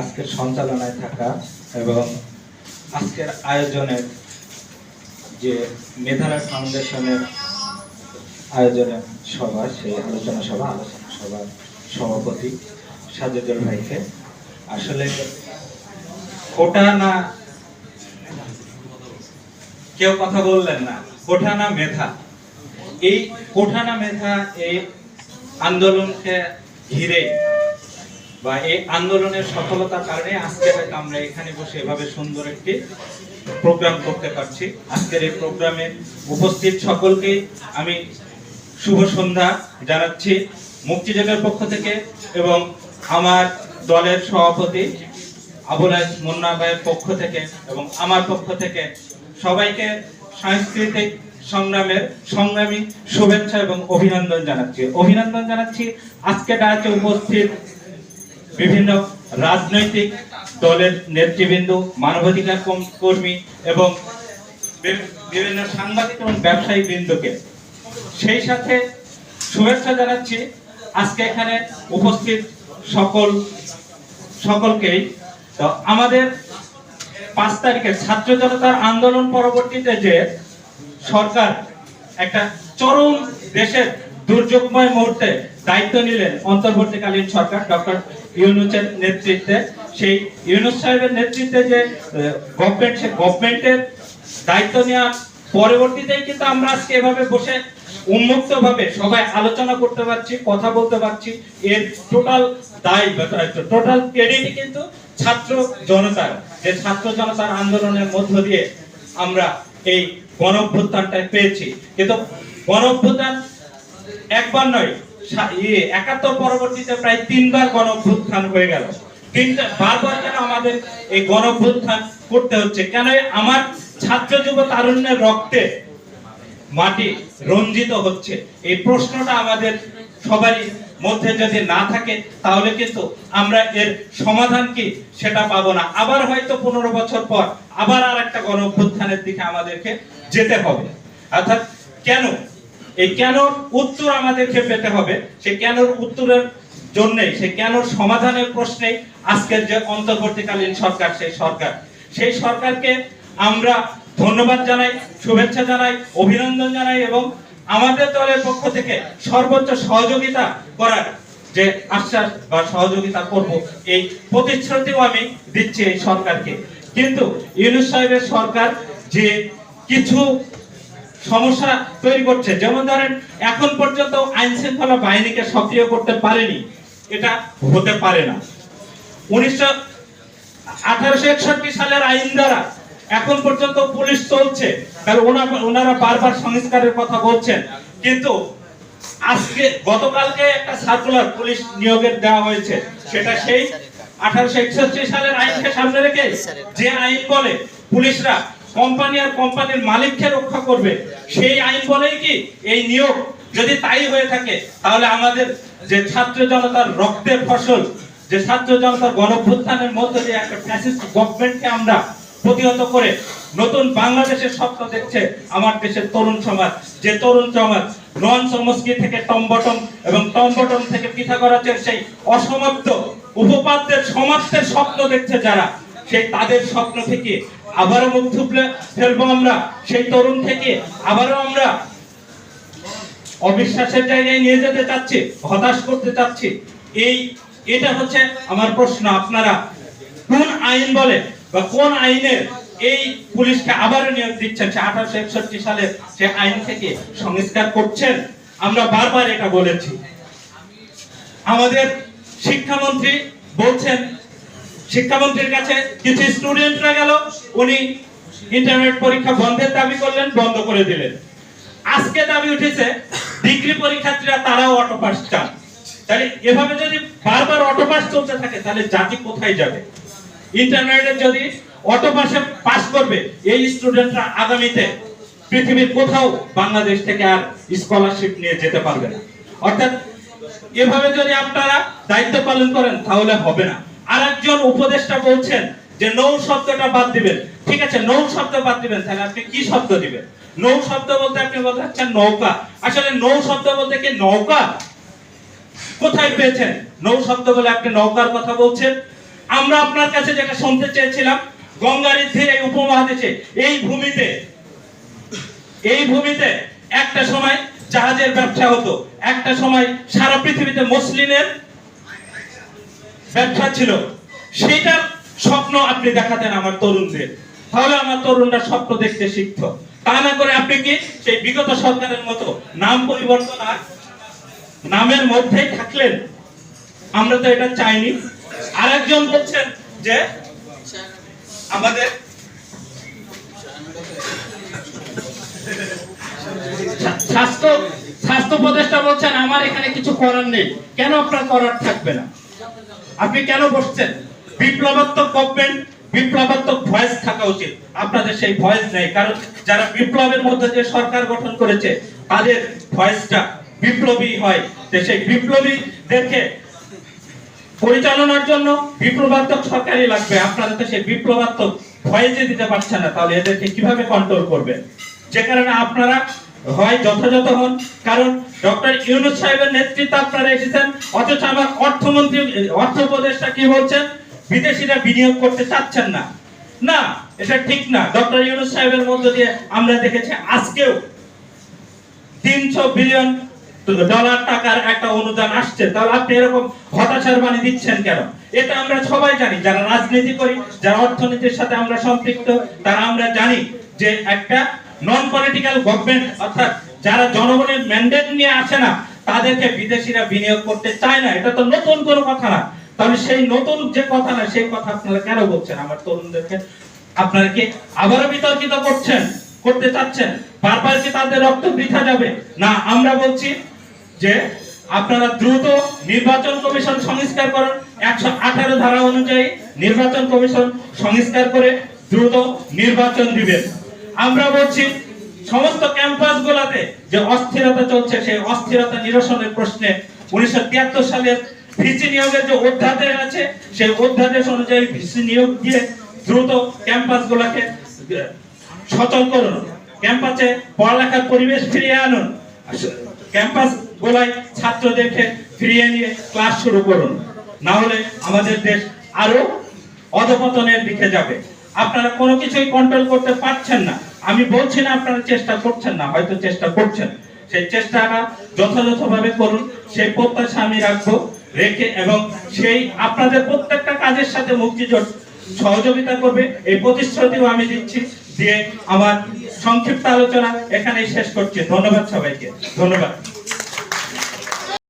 আজকের সঞ্চালনায় থাকা এবং আজকের আয়োজনের যে মেধারা ফাউন্ডেশনের আয়োজনের সভা, সেই আলোচনা সভা, আলোচনা সভার সভাপতি সাজেদুল ভাইকে। আসলে কোটা না কেউ কথা বললেন না কোঠা না মেধা। এই কোঠা না মেধা এই আন্দোলনকে ঘিরে বা এই আন্দোলনের সফলতার কারণে আজকে হয়তো আমরা এখানে বসে এভাবে সুন্দর একটি প্রোগ্রাম করতে পারছি। আজকের এই প্রোগ্রামে উপস্থিত সকলকে আমি শুভ সন্ধ্যা জানাচ্ছি মুক্তিযোগের পক্ষ থেকে এবং আমার দলের সভাপতি আবুল মুন্না ভাইয়ের পক্ষ থেকে এবং আমার পক্ষ থেকে সবাইকে সাংস্কৃতিক সংগ্রামের সংগ্রামী শুভেচ্ছা এবং অভিনন্দন জানাচ্ছি। অভিনন্দন জানাচ্ছি আজকে ডাকে উপস্থিত বিভিন্ন রাজনৈতিক দলের নেতৃবৃন্দ, মানবাধিকার কর্মী এবং বিভিন্ন সাংবাদিক এবং ব্যবসায়ী বৃন্দকে। সেই সাথে শুভেচ্ছা জানাচ্ছি আজকে এখানে উপস্থিত সকল, সকলকেই। তো আমাদের পাঁচ তারিখে ছাত্র জনতার আন্দোলন পরবর্তীতে যে সরকার একটা চরম দেশের দুর্যোগময় মুহূর্তে দায়িত্ব নিলেন অন্তর্বর্তীকালীন সরকার ডক্টর ইউনুসের নেতৃত্বে। সেই ইউনুস সাহেবের নেতৃত্বে যে গভর্নমেন্ট সে গভর্নমেন্টের দায়িত্ব নেওয়ার পরবর্তীতেই কিন্তু আমরা আজকে এভাবে বসে উন্মুক্ত ভাবে সবাই আলোচনা করতে পারছি, কথা বলতে পারছি। এর টোটাল দায় টোটাল ক্রেডিট কিন্তু ছাত্র জনতার, যে ছাত্র জনতার আন্দোলনের মধ্য দিয়ে আমরা এই গণঅভ্যুত্থানটা পেয়েছি। কিন্তু গণঅভ্যুত্থান একবার নয় ইয়ে একাত্তর পরবর্তীতে প্রায় তিনবার গণঅভ্যুত্থান হয়ে গেল। তিনটা, বারবার কেন আমাদের এই গণঅভ্যুত্থান করতে হচ্ছে? কেন আমার ছাত্র যুব তারুণ্যের রক্তে মাটি রঞ্জিত হচ্ছে? এই প্রশ্নটা আমাদের সবারই মধ্যে যদি না থাকে, তাহলে কিন্তু আমরা এর সমাধান কি সেটা পাবো না। আবার হয়তো পনেরো বছর পর আবার আর একটা গণ দিকে আমাদেরকে যেতে হবে। অর্থাৎ কেন এই কেন উত্তর আমাদেরকে পেতে হবে সেই কেনর উত্তরের জন্যই সেই কেন সমাধানের প্রশ্নে আজকের যে অন্তর্বর্তীকালীন সরকার, সেই সরকার। সেই সরকারকে আমরা ধন্যবাদ জানাই, শুভেচ্ছা জানাই, অভিনন্দন জানাই এবং আমাদের দলের পক্ষ থেকে সর্বোচ্চ সহযোগিতা করার যে আশ্বাস বা সহযোগিতা করব, এই প্রতিশ্রুতিও আমি দিচ্ছি এই সরকারকে। কিন্তু ইউনুস সাহেবের সরকার যে কিছু সমস্যা তৈরি করছে। যেমন ধরেন, এখন পর্যন্ত আইন শৃঙ্খলা বাহিনীকে সক্রিয় করতে পারেনি। এটা হতে পারে না। উনিশশো আঠারোশো একষট্টি সালের আইন দ্বারা এখন পর্যন্ত পুলিশ চলছে। ওনা- ওনারা বারবার সংস্কারের কথা বলছেন। কিন্তু আজকে, গতকালকে একটা সার্কুলার পুলিশ নিয়োগের দেওয়া হয়েছে। সেটা সেই আঠারোশো একষট্টি সালের আইনকে সামনে রেখে যে আইন বলে, পুলিশরা কোম্পানি আর কোম্পানির মালিককে রক্ষা করবে। সেই আইন বলেই কি এই নিয়োগ? যদি তাই হয়ে থাকে, তাহলে আমাদের যে ছাত্র জনতার রক্তের ফসল, যে ছাত্র জনতার গণভ্যুত্থানের মধ্যে দিয়ে একটা ফ্যাসিস্ট গভর্নমেন্টকে আমরা প্রতিহত করে নতুন বাংলাদেশের স্বপ্ন দেখছে আমার দেশের তরুণ সমাজ। যে তরুণ সমাজ নন সমস্কি থেকে টম্বটম এবং টম্বটম থেকে পিথাগোরাসের সেই অসমাপ্ত উপপাদ্যের সমাপ্তের স্বপ্ন দেখছে যারা, সেই তাদের স্বপ্ন থেকে আবারও মুখ থুবলে ফেলব আমরা। সেই তরুণ থেকে আবারও আমরা অবিশ্বাসের জায়গায় নিয়ে যেতে চাচ্ছি, হতাশ করতে চাচ্ছি। এই, এটা হচ্ছে আমার প্রশ্ন, আপনারা কোন আইন বলে বা কোন আইনের এই পুলিশকে আবারও নিয়োগ দিচ্ছেন? সে আঠারোশো একষট্টি সালের সে আইন থেকে সংস্কার করছেন, আমরা বারবার এটা বলেছি। আমাদের শিক্ষামন্ত্রী বলছেন শিক্ষামন্ত্রীর কাছে কিছু স্টুডেন্টরা গেল, উনি ইন্টারনেট পরীক্ষা বন্ধের দাবি করলেন, বন্ধ করে দিলেন। আজকে দাবি উঠেছে, ডিগ্রি পরীক্ষার্থীরা তারাও অটো পাস চান। তাহলে এভাবে যদি বারবার অটো পাস চলতে থাকে, তাহলে জাতি কোথায় যাবে? ইন্টারনেটে যদি অটো পাসে পাস করবে, এই স্টুডেন্টরা আগামীতে পৃথিবীর কোথাও বাংলাদেশ থেকে আর স্কলারশিপ নিয়ে যেতে পারবে না। অর্থাৎ এভাবে যদি আপনারা দায়িত্ব পালন করেন, তাহলে হবে না। আর একজন উপদেষ্টা বলছেন যে নৌ শব্দটা বাদ দিবেন। ঠিক আছে নৌ শব্দ বাদ দিবেন। তাহলে আপনি কি শব্দ দিবেন? নৌ শব্দ বলতে আপনি বোঝাচ্ছেন নৌকা। আসলে নৌ শব্দ বলতে কি নৌকা? কোথায় পেয়েছেন? নৌ শব্দ বলে আপনি নৌকার কথা বলছেন। আমরা আপনার কাছে যেটা শুনতে চেয়েছিলাম, গঙ্গার তীরে এই উপমহাদেশে, এই ভূমিতে এই ভূমিতে একটা সময় জাহাজের ব্যবসা হতো। একটা সময় সারা পৃথিবীতে মসলিনের ব্যবসা ছিল। সেটার স্বপ্ন আপনি দেখাতেন আমার তরুণদের। তাহলে আমার তরুণরা স্বপ্ন দেখতে শিখত। তা না করে আপনি কি সেই বিগত সরকারের মতো নাম পরিবর্তন আর নামের মধ্যেই থাকলেন? আমরা তো এটা চাইনি। আরেকজন বলছেন যে আমাদের স্বাস্থ্য স্বাস্থ্য উপদেষ্টা বলছেন, আমার এখানে কিছু করার নেই। কেন আপনার করার থাকবে না? আপনি কেন বসছেন? বিপ্লবাত্মক গভর্নমেন্ট বিপ্লবাত্মক ভয়েস থাকা উচিত। আপনাদের সেই ভয়েস নেই। কারণ যারা বিপ্লবের মধ্যে যে সরকার গঠন করেছে, তাদের ভয়েসটা বিপ্লবী হয়। তো সেই বিপ্লবীদেরকে পরিচালনার জন্য বিপ্লবাত্মক সরকারই লাগবে। আপনারা তো সেই বিপ্লবাত্মক ভয়েসে দিতে পারছেন না। তাহলে এদেরকে কীভাবে কন্ট্রোল করবেন? যে কারণে আপনারা হয় যথাযথ হন। কারণ ডক্টর ইউনুস সাহেবের নেতৃত্বে আপনারা এসেছেন, অথচ আমার অর্থমন্ত্রী, অর্থ উপদেষ্টা কি বলছেন? বিদেশিরা বিনিয়োগ করতে চাচ্ছেন না। না, এটা ঠিক না। ডক্টর ইউনুস সাহেবের মধ্য দিয়ে আমরা দেখেছি আজকেও তিনশো বিলিয়ন ডলার টাকার একটা অনুদান আসছে। তাহলে আপনি এরকম হতাশার বাণী দিচ্ছেন কেন? এটা আমরা সবাই জানি। যারা রাজনীতি করি, যারা অর্থনীতির সাথে আমরা সম্পৃক্ত, তারা আমরা জানি যে একটা নন পলিটিক্যাল গভর্নমেন্ট অর্থাৎ যারা জনগণের ম্যান্ডেট নিয়ে আসে না, তাদেরকে বিদেশিরা বিনিয়োগ করতে চায় না। এটা তো নতুন কোনো কথা না। তাহলে সেই নতুন যে কথা না, সেই কথা আপনারা কেন বলছেন? আমার তরুণদেরকে আপনারা কি আবারও বিতর্কিত করছেন, করতে চাচ্ছেন? বারবার কি তাদের রক্ত বৃথা যাবে? না, আমরা বলছি যে আপনারা দ্রুত নির্বাচন কমিশন সংস্কার করুন। একশো আঠারো ধারা অনুযায়ী নির্বাচন কমিশন সংস্কার করে দ্রুত নির্বাচন দিবেন। আমরা বলছি, সমস্ত ক্যাম্পাস গুলাতে যে অস্থিরতা চলছে, সেই অস্থিরতা নিরসনের প্রশ্নে উনিশশো তিয়াত্তর সালের ভিসি নিয়োগের যে অধ্যাদেশ আছে, সেই অধ্যাদেশ অনুযায়ী ভিসি নিয়োগ দিয়ে দ্রুত ক্যাম্পাস গুলাকে সচল করুন। ক্যাম্পাসে পড়ালেখার পরিবেশ ফিরিয়ে আনুন। ক্যাম্পাস গোলায় ছাত্রদেরকে ফিরিয়ে নিয়ে ক্লাস শুরু করুন। না হলে আমাদের দেশ আরও অধপতনের দিকে যাবে। আপনারা কোনো কিছুই কন্ট্রোল করতে পারছেন না। আমি বলছি না আপনারা চেষ্টা করছেন না, হয়তো চেষ্টা করছেন। সেই চেষ্টাটা যথাযথভাবে করুন, সেই প্রত্যাশা আমি রাখব, রেখে এবং সেই আপনাদের প্রত্যেকটা কাজের সাথে মুক্তিজোট সহযোগিতা করবে। এই প্রতিশ্রুতিও আমি দিচ্ছি দিয়ে আমার সংক্ষিপ্ত আলোচনা এখানেই শেষ করছি। ধন্যবাদ সবাইকে। ধন্যবাদ।